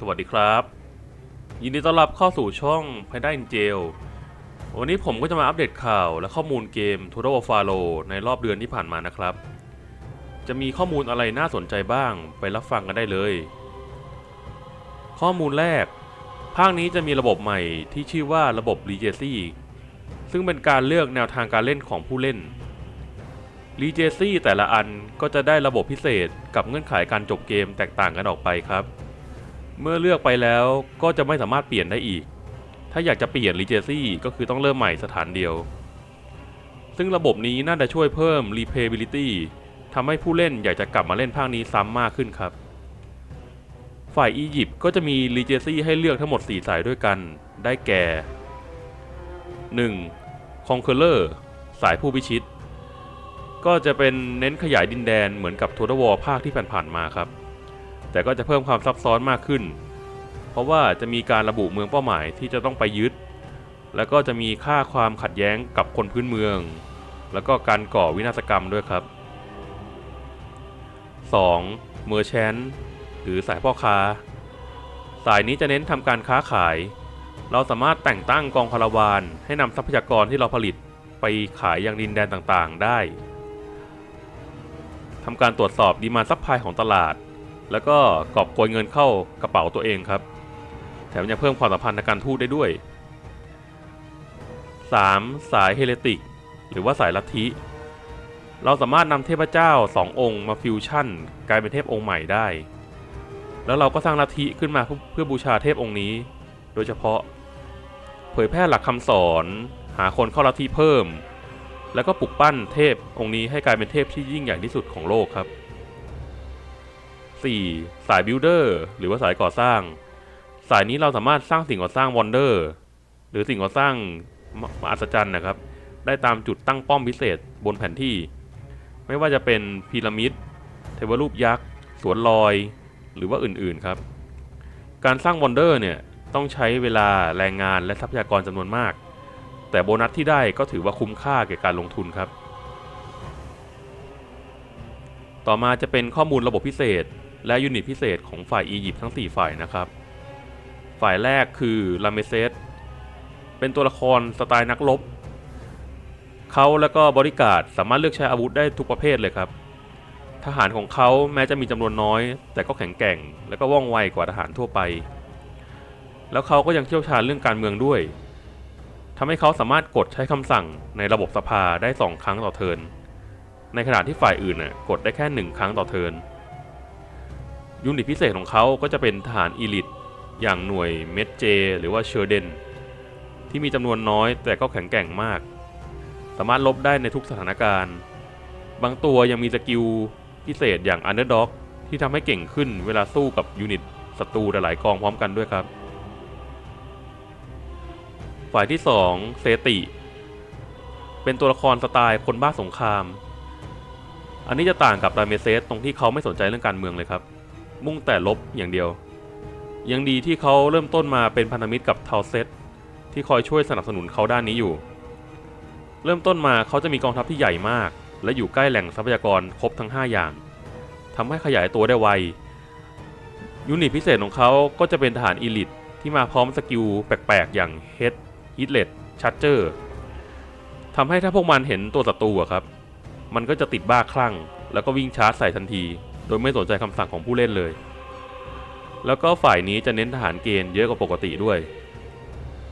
สวัสดีครับ ยินดีต้อนรับเข้าสู่ช่อง Panda in Jail วันนี้ผมก็จะมาอัปเดตข่าวและข้อมูลเกม Total War Faro ในรอบเดือนที่ผ่านมานะครับ จะมีข้อมูลอะไรน่าสนใจบ้างไปรับฟังกันได้เลย ข้อมูลแรก ภาคนี้จะมีระบบใหม่ที่ชื่อว่าระบบ Regency ซึ่งเป็นการเลือกแนวทางการเล่นของผู้เล่น Regency แต่ละอันก็จะได้ระบบพิเศษกับเงื่อนไขการจบเกมแตกต่างกันออกไปครับ เมื่อเลือกไปแล้วก็จะไม่สามารถเปลี่ยนได้อีก ถ้าอยากจะเปลี่ยน Regency ก็คือต้องเริ่มใหม่สถานเดียว ซึ่งระบบนี้น่าจะช่วยเพิ่ม Replayability ทำให้ผู้เล่นอยากจะกลับมาเล่นภาคนี้ซ้ำมากขึ้นครับ ฝ่ายอียิปต์ก็จะมี Regency ให้เลือกทั้งหมด 4 สายด้วยกัน ได้แก่ 1. Conqueror สายผู้พิชิต ก็จะเป็นเน้นขยายดินแดนเหมือนกับ Total War ภาคที่ผ่านๆมาครับ แต่ก็จะเพิ่มความซับซ้อนมากขึ้น เพราะว่าจะมีการระบุเมืองเป้าหมายที่จะต้องไปยึด แล้วก็จะมีค่าความขัดแย้งกับคนพื้นเมือง แล้วก็การก่อวินาศกรรมด้วยครับ 2. Merchant หรือสายพ่อค้า สายนี้จะเน้นทำการค้าขาย เราสามารถแต่งตั้งกองพลวานให้นำทรัพยากรที่เราผลิตไปขายยังดินแดนต่างๆได้ทำการตรวจสอบดีมานซัพพลายของตลาด แล้วก็กอบโกยเงินเข้ากระเป๋าตัวเองครับ แถมยังเพิ่มความสัมพันธ์ทางการทูตได้ด้วย 3. สายเฮเลติก หรือว่าสายลัทธิ เราสามารถนำเทพเจ้าสององค์มาฟิวชั่น กลายเป็นเทพองค์ใหม่ได้ แล้วเราก็สร้างลัทธิขึ้นมาเพื่อเพื่อบูชาเทพองค์นี้ โดยเฉพาะ เผยแพร่หลักคำสอน หาคนเข้าลัทธิเพิ่ม แล้วก็ปลุกปั้นเทพองค์นี้ให้กลายเป็นเทพที่ยิ่งใหญ่ที่สุดของโลกครับ 4. สายบิลดเออร์หรือว่าสายก่อสร้าง สายนี้เราสามารถสร้างสิ่งก่อสร้างวอนเดอร์หรือสิ่งก่อสร้างมหัศจรรย์นะครับ ได้ตามจุดตั้งป้อมพิเศษบนแผนที่ ไม่ว่าจะเป็นพีระมิด เทวรูปยักษ์ สวนลอย หรือว่าอื่นๆครับ การสร้างวอนเดอร์เนี่ยต้องใช้เวลาแรงงานและทรัพยากรจำนวนมาก แต่โบนัสที่ได้ก็ถือว่าคุ้มค่าแก่การลงทุนครับ ต่อมาจะเป็นข้อมูลระบบพิเศษ และยูนิตพิเศษของฝ่ายอียิปต์ทั้ง 4 ฝ่ายนะครับ ฝ่ายแรกคือลาเมเซสเป็นตัวละครสไตล์นักรบเขาและก็บริการสามารถเลือกใช้อาวุธได้ทุกประเภทเลยครับ ทหารของเขาแม้จะมีจำนวนน้อย แต่ก็แข็งแกร่ง และก็ว่องไวกว่าทหารทั่วไป แล้วเขาก็ยังเชี่ยวชาญเรื่องการเมืองด้วยทำให้เขาสามารถกดใช้คำสั่งในระบบสภาได้ 2 ครั้งต่อเทิน ในขณะที่ฝ่ายอื่นน่ะกดได้แค่ 1 ครั้งต่อเทิน ยูนิตพิเศษของเขาก็จะเป็นทหารอีลิตอย่างหน่วยเมดเจ หรือว่าเชอร์เดนที่มีจำนวนน้อยแต่ก็แข็งแกร่งมาก สามารถลบได้ในทุกสถานการณ์ บางตัวยังมีสกิลพิเศษอย่าง Underdog ที่ทำให้เก่งขึ้นเวลาสู้กับยูนิตศัตรูหลายกองพร้อมกันด้วยครับ ฝ่ายที่ 2 เซติ เป็นตัวละครสไตล์คนบ้าสงคราม อันนี้จะต่างกับดาเมเซสตรงที่เขาไม่สนใจเรื่องการเมืองเลยครับ มุ่งแต่ลบอย่างเดียว ยังดีที่เขาเริ่มต้นมาเป็นพันธมิตรกับเทาเซตที่คอยช่วยสนับสนุนเขาด้านนี้อยู่ เริ่มต้นมาเขาจะมีกองทัพที่ใหญ่มาก และอยู่ใกล้แหล่งทรัพยากรครบทั้ง 5 อย่างทำให้ขยายตัวได้ไว ยูนิตพิเศษของเขาก็จะเป็นทหารอีลิตที่มาพร้อมสกิลแปลกๆ อย่างเฮดฮิตเลตชัตเจอร์ทำให้ถ้าพวกมันเห็นตัวศัตรูครับ มันก็จะติดบ้าคลั่ง แล้วก็วิ่งชาร์จใส่ทันที โดยไม่สนใจคำสั่งของผู้เล่นเลย แล้วก็ฝ่ายนี้จะเน้นทหารเกณฑ์เยอะกว่าปกติด้วย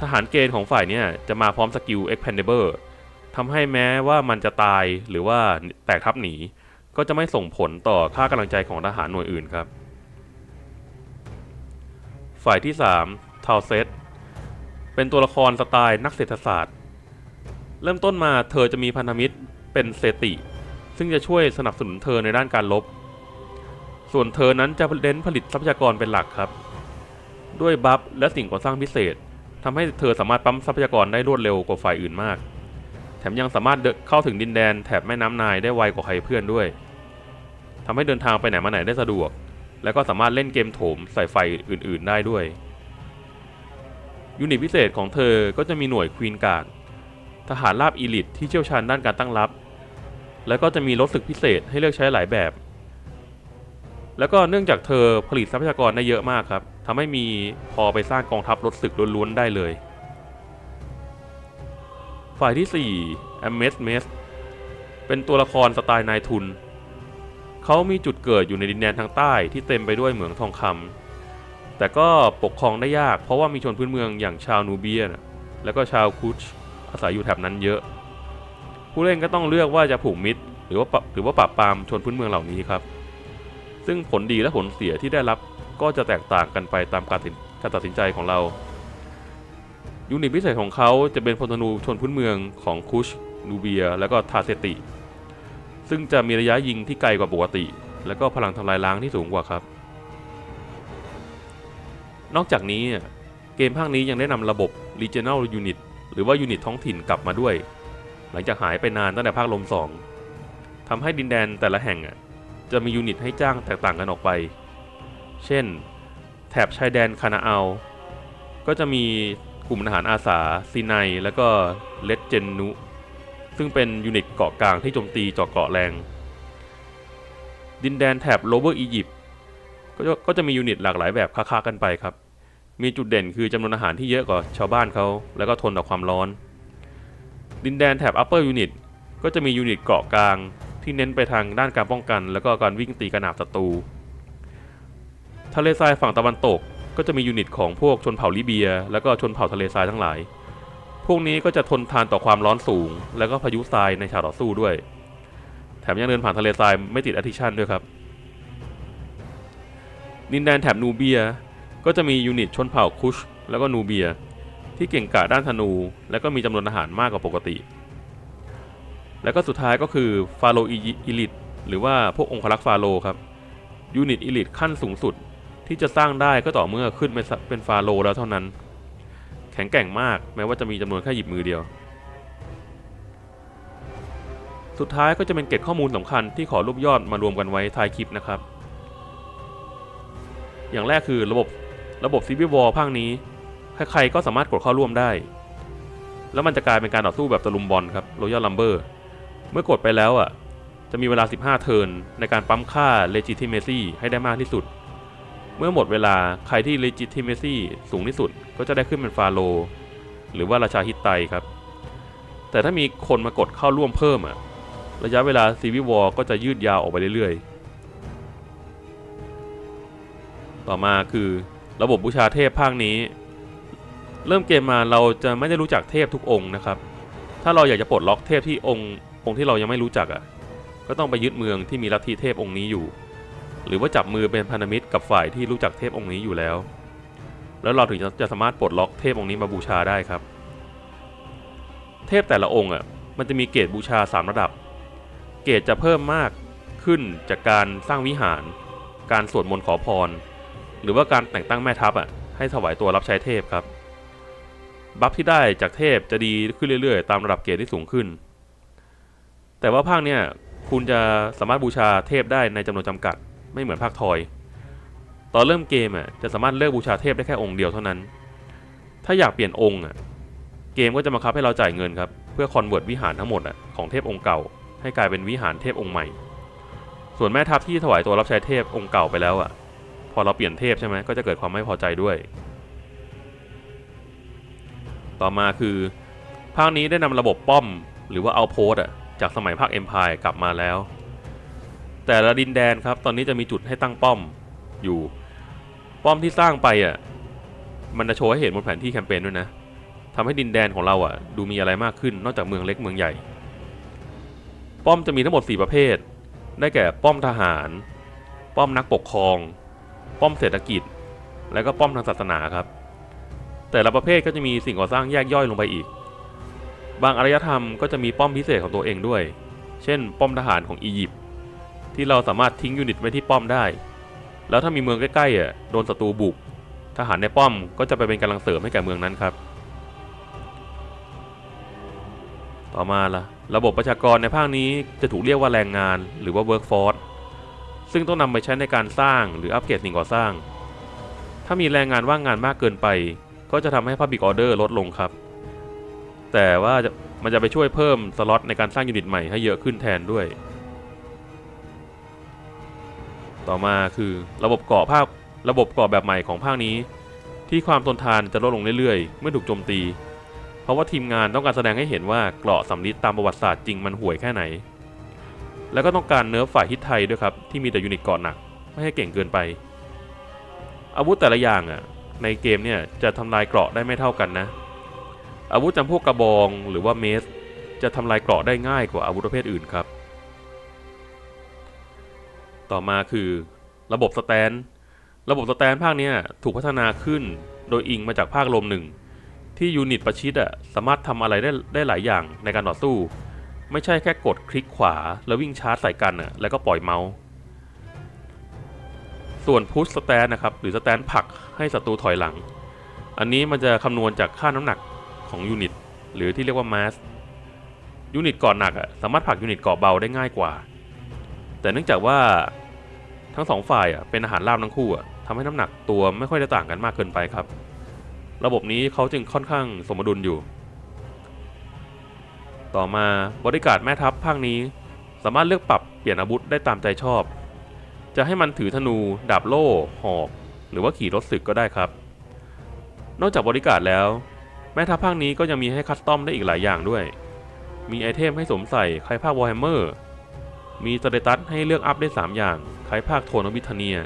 ทหารเกณฑ์ของฝ่ายนี้จะมาพร้อมสกิล expendable ทำให้แม้ว่ามันจะตายหรือว่าแตกทับหนี ก็จะไม่ส่งผลต่อค่ากำลังใจของทหารหน่วยอื่นครับ ฝ่ายที่3ทาวเซตเป็นตัวละครสไตล์นักเศรษฐศาสตร์ เริ่มต้นมาเธอจะมีพันธมิตรเป็นเซติ ซึ่งจะช่วยสนับสนุนเธอในด้านการลบ ส่วนเธอนั้นจะเน้นผลิตทรัพยากรเป็นหลักครับ ด้วยบัฟและสิ่งก่อสร้างพิเศษทำให้เธอสามารถปั๊มทรัพยากรได้รวดเร็วกว่าฝ่ายอื่นมาก แถมยังสามารถเข้าถึงดินแดนแถบแม่น้ำนายได้ไวกว่าใครเพื่อนด้วยทำให้เดินทางไปไหนมาไหนได้สะดวก แล้วก็สามารถเล่นเกมโถมใส่ไฟอื่น ๆ ได้ด้วยยูนิตพิเศษของเธอก็จะมีหน่วยควีนการ์ดทหารราบอีลิตที่เชี่ยวชาญด้านการตั้งรับ แล้วก็จะมีรถศึกพิเศษให้เลือกใช้หลายแบบ แล้วก็เนื่องจากเธอผลิตทรัพยากรได้เยอะมากครับทำให้มีพอไปสร้างกองทัพรถศึกล้วนๆได้เลย ฝ่ายที่4 a m e s m e s เป็นตัวละครสไตล์นายทุน เขามีจุดเกิดอยู่ในดินแดนทางใต้ที่เต็มไปด้วยเหมืองทองคำแต่ก็ปกครองได้ยากเพราะว่ามีชนพื้นเมืองอย่างชาวนูเบียนะแล้วก็ชาวคุชอาศัยอยู่แถบนั้นเยอะ ผู้เล่นก็ต้องเลือกว่าจะผูกมิตร หรือว่าหรือว่าปราบปรามชนพื้นเมืองเหล่านี้ครับ ซึ่งผลดีและผลเสียที่ได้รับก็จะแตกต่างกันไปตามการตัดสินการตัดสินใจของเรา ยูนิตพิเศษของเขาจะเป็นพลธนูชนพื้นเมืองของคุชนูเบีย แล้วก็ทาเซติ ซึ่งจะมีระยะยิงที่ไกลกว่าปกติ และก็พลังทำลายล้างที่สูงกว่าครับ นอกจากนี้เกมภาคนี้ยังได้นำระบบ Regional Unit หรือว่ายูนิตท้องถิ่นกลับมาด้วย หลังจากหายไปนานตั้งแต่ภาคลม 2ทำให้ดินแดนแต่ละแห่ง จะมียูนิตให้จ้างแตกต่างกันออกไป เช่น แถบชายแดนคานาอัลก็จะมีกลุ่มทหารอาสาซีไนแล้วก็เลดเจนนุ ซึ่งเป็นยูนิตเกาะกลางที่โจมตีเจาะเกาะแรง ดินแดนแถบโลเวอร์อียิปต์ก็จะมียูนิตหลากหลายแบบค้าๆกันไปครับ มีจุดเด่นคือจำนวนอาหารที่เยอะกว่าชาวบ้านเขา แล้วก็ทนต่อความร้อน ดินแดนแถบ upper unit ก็จะมียูนิตเกาะกลาง ที่เน้นไปทางด้านการป้องกัน แล้วก็การวิ่งตีกระหนาบศัตรูทะเลทรายฝั่งตะวันตกก็จะมียูนิตของพวกชนเผ่าลิเบีย แล้วก็ชนเผ่าทะเลทรายทั้งหลาย พวกนี้ก็จะทนทานต่อความร้อนสูง แล้วก็พายุทรายในฉากต่อสู้ด้วย แถมยังเดินผ่านทะเลทรายไม่ติดอ t ทิชันด้วยครับดินแดนแถบนูเบียก็จะมียูนิตชนเผ่าคุช แล้วก็นูเบีย ที่เก่งกาจด้านธนู และก็มีจำนวนอาหารมากกว่าปกติ แล้วก็สุดท้ายก็คือฟาโรอีลิทหรือว่าพวกองครักษ์ฟาโรครับยูนิตอีลิทขั้นสูงสุดที่จะสร้างได้ก็ต่อเมื่อขึ้นเป็นเป็นฟาโรแล้วเท่านั้น แข็งแกร่งมากแม้ว่าจะมีจำนวนแค่หยิบมือเดียว สุดท้ายก็จะเป็นเกร็ดข้อมูลสำคัญที่ขอรูปยอดมารวมกันไว้ท้ายคลิปนะครับ อย่างแรกคือระบบระบบซีวิวอลภาคนี้ ใครๆก็สามารถกดเข้าร่วมได้ แล้วมันจะกลายเป็นการต่อสู้แบบตะลุมบอลครับ Royal Lumber เเมื่อกดไปแล้วอะ จะมีเวลา 15 เทิร์นในการปั๊มค่า Legitimacy ให้ได้มากที่สุด เมื่อหมดเวลาใครที่ Legitimacy สูงที่สุดก็จะได้ขึ้นเป็นฟาโรห์หรือว่าราชาฮิตไตครับ แต่ถ้ามีคนมากดเข้าร่วมเพิ่มอะ ระยะเวลาซีวิวอลก็จะยืดยาวออกไปเรื่อยๆ ต่อมาคือระบบบูชาเทพภาคนี้ เริ่มเกมมาเราจะไม่ได้รู้จักเทพทุกองค์นะครับ ถ้าเราอยากจะปลดล็อกเทพที่องค์ องค์ที่เรายังไม่รู้จักอะ ก็ต้องไปยึดเมืองที่มีลัทธิเทพองค์นี้อยู่ หรือว่าจับมือเป็นพันธมิตรกับฝ่ายที่รู้จักเทพองค์นี้อยู่แล้ว แล้วเราถึงจะจะสามารถปลดล็อกเทพองค์นี้มาบูชาได้ครับ เทพแต่ละองค์อะมันจะมีเกรดบูชา 3 ระดับ เกรดจะเพิ่มมากขึ้นจากการสร้างวิหาร การสวดมนต์ขอพร หรือว่าการแต่งตั้งแม่ทัพอะให้ถวายตัวรับใช้เทพครับ บัฟที่ได้จากเทพจะดีขึ้นเรื่อยๆ ตามระดับเกรดที่สูงขึ้น แต่ว่าภาคเนี่ยคุณจะสามารถบูชาเทพได้ในจำนวนจำกัด ไม่เหมือนภาคทอย ตอนเริ่มเกมอะจะสามารถเลือกบูชาเทพได้แค่องค์เดียวเท่านั้น ถ้าอยากเปลี่ยนองค์อะเกมก็จะบังคับให้เราจ่ายเงินครับเพื่อคอนเวิร์ตวิหารทั้งหมดอะของเทพองค์เก่า ให้กลายเป็นวิหารเทพองค์ใหม่ ส่วนแม่ทัพที่ถวายตัวรับใช้เทพองค์เก่าไปแล้วอะพอเราเปลี่ยนเทพใช่ไหมก็จะเกิดความไม่พอใจด้วย ต่อมาคือภาคนี้ได้นำระบบป้อมหรือว่าเอาโพสอะ จากสมัยภาคเอ็มพายกลับมาแล้ว แต่ละดินแดนครับ ตอนนี้จะมีจุดให้ตั้งป้อมอยู่ ป้อมที่สร้างไปอะมันจะโชว์ให้เห็นบนแผนที่แคมเปญด้วยนะทำให้ดินแดนของเราอะ ดูมีอะไรมากขึ้นนอกจากเมืองเล็กเมืองใหญ่ ป้อมจะมีทั้งหมด 4 ประเภท ได้แก่ป้อมทหาร ป้อมนักปกครอง ป้อมเศรษฐกิจ และก็ป้อมทางศาสนาครับ แต่ละประเภทก็จะมีสิ่งก่อสร้างแยกย่อยลงไปอีก บางอารยธรรมก็จะมีป้อมพิเศษของตัวเองด้วย เช่น ป้อมทหารของอียิปต์ที่เราสามารถทิ้งยูนิตไว้ที่ป้อมได้ แล้วถ้ามีเมืองใกล้ๆอะโดนศัตรูบุก ทหารในป้อมก็จะไปเป็นกำลังเสริมให้แก่เมืองนั้นครับ ต่อมาละระบบประชากรในภาคนี้จะถูกเรียกว่าแรงงานหรือว่า workforce ซึ่งต้องนำไปใช้ในการสร้างหรืออัปเกรดสิ่งก่อสร้าง ถ้ามีแรงงานว่างงานมากเกินไป ก็จะทำให้ Public Order ลดลงครับ แต่ว่าจะมันจะไปช่วยเพิ่มสล็อตในการสร้างยูนิตใหม่ให้เยอะขึ้นแทนด้วย ต่อมาคือระบบเกาะภาคระบบเกาะแบบใหม่ของภาคนี้ ที่ความทนทานจะลดลงเรื่อยๆ เมื่อถูกโจมตี เพราะว่าทีมงานต้องการแสดงให้เห็นว่าเกราะสำลิดตามประวัติศาสตร์จริงมันห่วยแค่ไหน แล้วก็ต้องการเนิร์ฟฝ่ายฮิตไทยด้วยครับที่มีแต่ยูนิตเกราะหนักไม่ให้เก่งเกินไป อาวุธแต่ละอย่างอะในเกมเนี่ยจะทำลายเกราะได้ไม่เท่ากันนะ อาวุธจำพวกกระบองหรือว่าเมส จะทำลายเกราะได้ง่ายกว่าอาวุธประเภทอื่นครับ ต่อมาคือระบบสแตน ระบบสแตนภาคเนี้ยถูกพัฒนาขึ้นโดยอิงมาจากภาคลมหนึ่งที่ยูนิตประชิดอะสามารถทำอะไรได้ได้หลายอย่างในการต่อสู้ ไม่ใช่แค่กดคลิกขวา แล้ววิ่งชาร์จใส่กันอะแล้วก็ปล่อยเมาส์ส่วนพุชสแตนนะครับหรือสแตนผลักให้ศัตรูถอยหลัง อันนี้มันจะคำนวณจากค่าน้ำหนัก ของยูนิตหรือที่เรียกว่ามาสยูนิตก่อนหนักอะสามารถผลักยูนิตกาะเบาได้ง่ายกว่า แต่เนื่องจากว่าทั้งสองฝ่ายอะเป็นอาหารล่ามทั้งคู่อะทำให้น้ำหนักตัวไม่ค่อยได้ต่างกันมากเกินไปครับ ระบบนี้เขาจึงค่อนข้างสมดุลอยู่ ต่อมาบริการแม่ทัพภาคนี้ สามารถเลือกปรับเปลี่ยนอาวุธได้ตามใจชอบ จะให้มันถือธนู ดาบโล่ หอก หรือว่าขี่รถศึกก็ได้ครับ นอกจากบริการแล้ว แม่ทัพภาคนี้ก็ยังมีให้คัสตอมได้อีกหลายอย่างด้วย มีไอเทมให้สวมใส่คล้ายภาควอร์แฮมเมอร์มีสเตตัสให้เลือกอัพได้ 3 อย่างคล้ายภาคโทนอบิทเนีย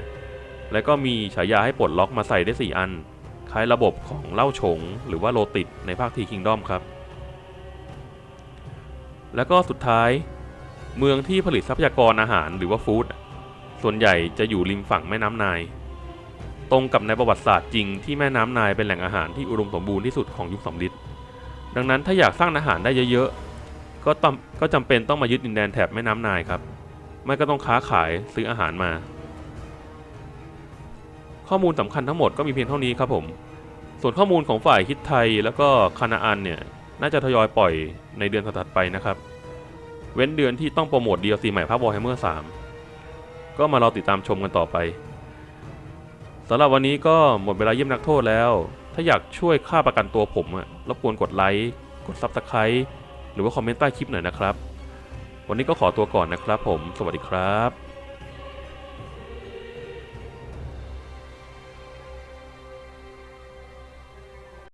และก็มีฉายาให้ปลดล็อกมาใส่ได้ 4 อัน คล้ายระบบของเล่าฉง หรือว่าโลติดในภาคทีคิงดอมครับ แล้วก็สุดท้าย เมืองที่ผลิตทรัพยากรอาหารหรือว่าฟู้ดส่วนใหญ่จะอยู่ริมฝั่งแม่น้ำนาย ตรงกับในประวัติศาสตร์จริงที่แม่น้ำนายเป็นแหล่งอาหารที่อุดมสมบูรณ์ที่สุดของยุคสำริดดังนั้นถ้าอยากสร้างอาหารได้เยอะๆ ก็ต้องก็จำเป็นต้องมายึดดินแดนแถบแม่น้ำนายครับ ไม่ก็ต้องค้าขายซื้ออาหารมา ข้อมูลสำคัญทั้งหมดก็มีเพียงเท่านี้ครับผม ส่วนข้อมูลของฝ่ายฮิตไทยแล้วก็คานาอันเนี่ยน่าจะทยอยปล่อยในเดือนถัดไปนะครับ เว้นเดือนที่ต้องโปรโมท DLC ใหม่ภาควอร์แฮมเมอร์3ก็มารอติดตามชมกันต่อไป สำหรับวันนี้ก็หมดเวลาเยี่ยมนักโทษแล้ว ถ้าอยากช่วยค่าประกันตัวผมอะรบกวนกดไลค์ กดซับสไครต์หรือว่าคอมเมนต์ใต้คลิปหน่อยนะครับ วันนี้ก็ขอตัวก่อนนะครับผม สวัสดีครับ